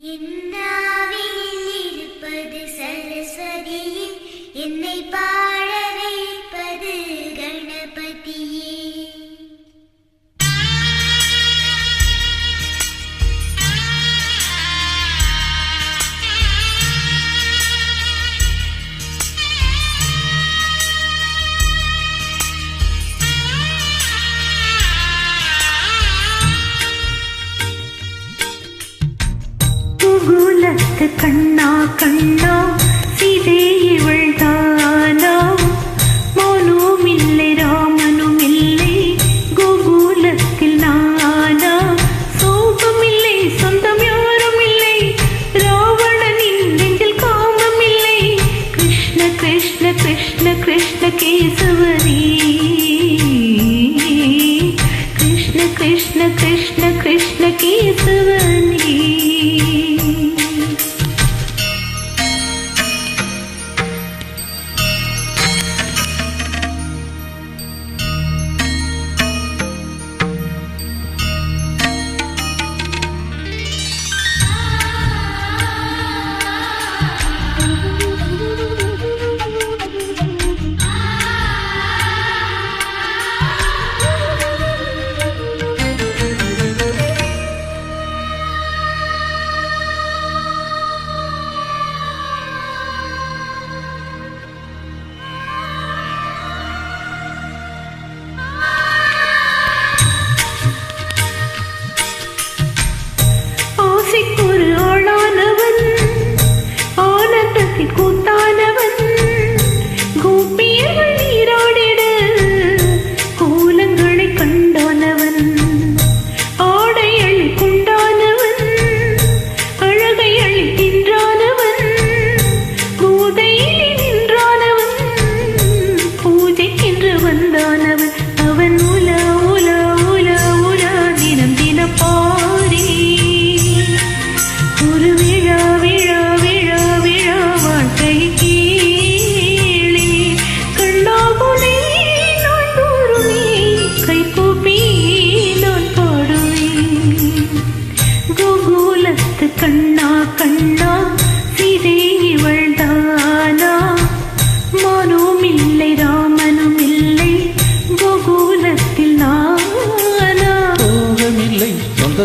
என்னாவில் குகுலத்து கண்ணா கண்ணா சீதே இவள் தானா மோனும் இல்லை ராமனும் இல்லை கோகுலத்தில் நானா சோகம் இல்லை சொந்தம் யாரும் இல்லை ராவணனின் நெஞ்சில் காமம் இல்லை கிருஷ்ண கிருஷ்ண கிருஷ்ண கிருஷ்ண கேசவரி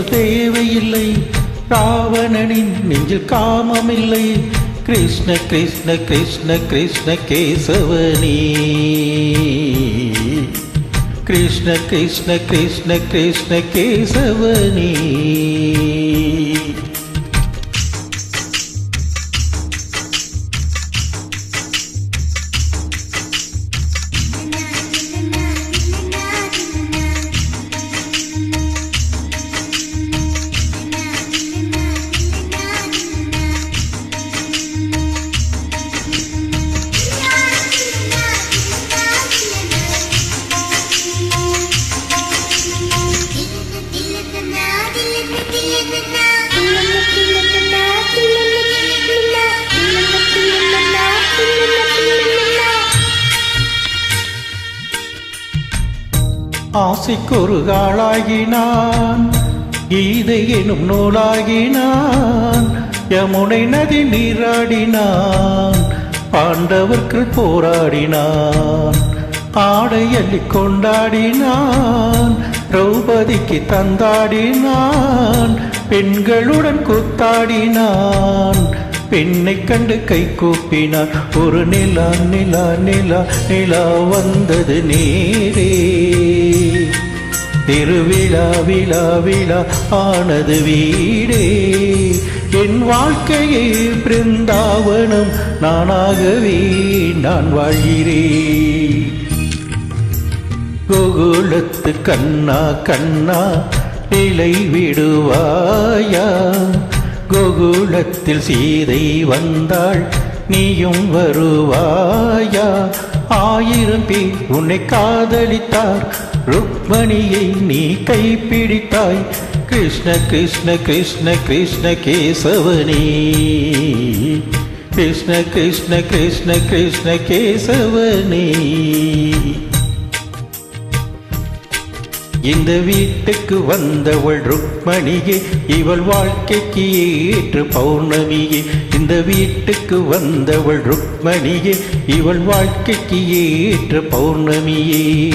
தேவையில்லை. ராவணனின் நெஞ்சில் காமமில்லை. கிருஷ்ண கிருஷ்ண கிருஷ்ண கிருஷ்ண கேசவனி. கிருஷ்ண கிருஷ்ண கிருஷ்ண கிருஷ்ண கேசவனி. ஆசைக்கொரு ஆளாகினான் கீதை எனும் நூலாகினான். யமுனை நதி நீராடினான். பாண்டவர்க்கு போராடினான். ஆடை அள்ளி கொண்டாடினான். திரௌபதிக்கு தந்தாடினான். பெண்களுடன் கூத்தாடினான். பெண்ணை கண்டு கை கூப்பினார். ஒரு நிலா நிலா நிலா நிலா வந்தது நேரே. திருவிழா விழா விழா ஆனது வீடே. என் வாழ்க்கையை பிருந்தாவனம் நானாகவே நான் வாழ்கிறேன். கோகுலத்து கண்ணா கண்ணா நிலை விடுவாயா? கோகுலத்தில் சீதை வந்தாள் நீயும் வருவாயா? ஆயிரம் பேர் உன்னை காதலித்தார் ருக்மணியை நீ கைப்பிடித்தாய். கிருஷ்ண கிருஷ்ண கிருஷ்ண கிருஷ்ண கேசவனே. கிருஷ்ண கிருஷ்ண கிருஷ்ண கிருஷ்ண கேசவனே. இந்த வீட்டுக்கு வந்தவள் ருக்மணியே இவள் வாழ்க்கைக்கு ஏற்று பௌர்ணமியே. இந்த வீட்டுக்கு வந்தவள் ருக்மணியே இவள் வாழ்க்கைக்கு ஏற்று பௌர்ணமியே.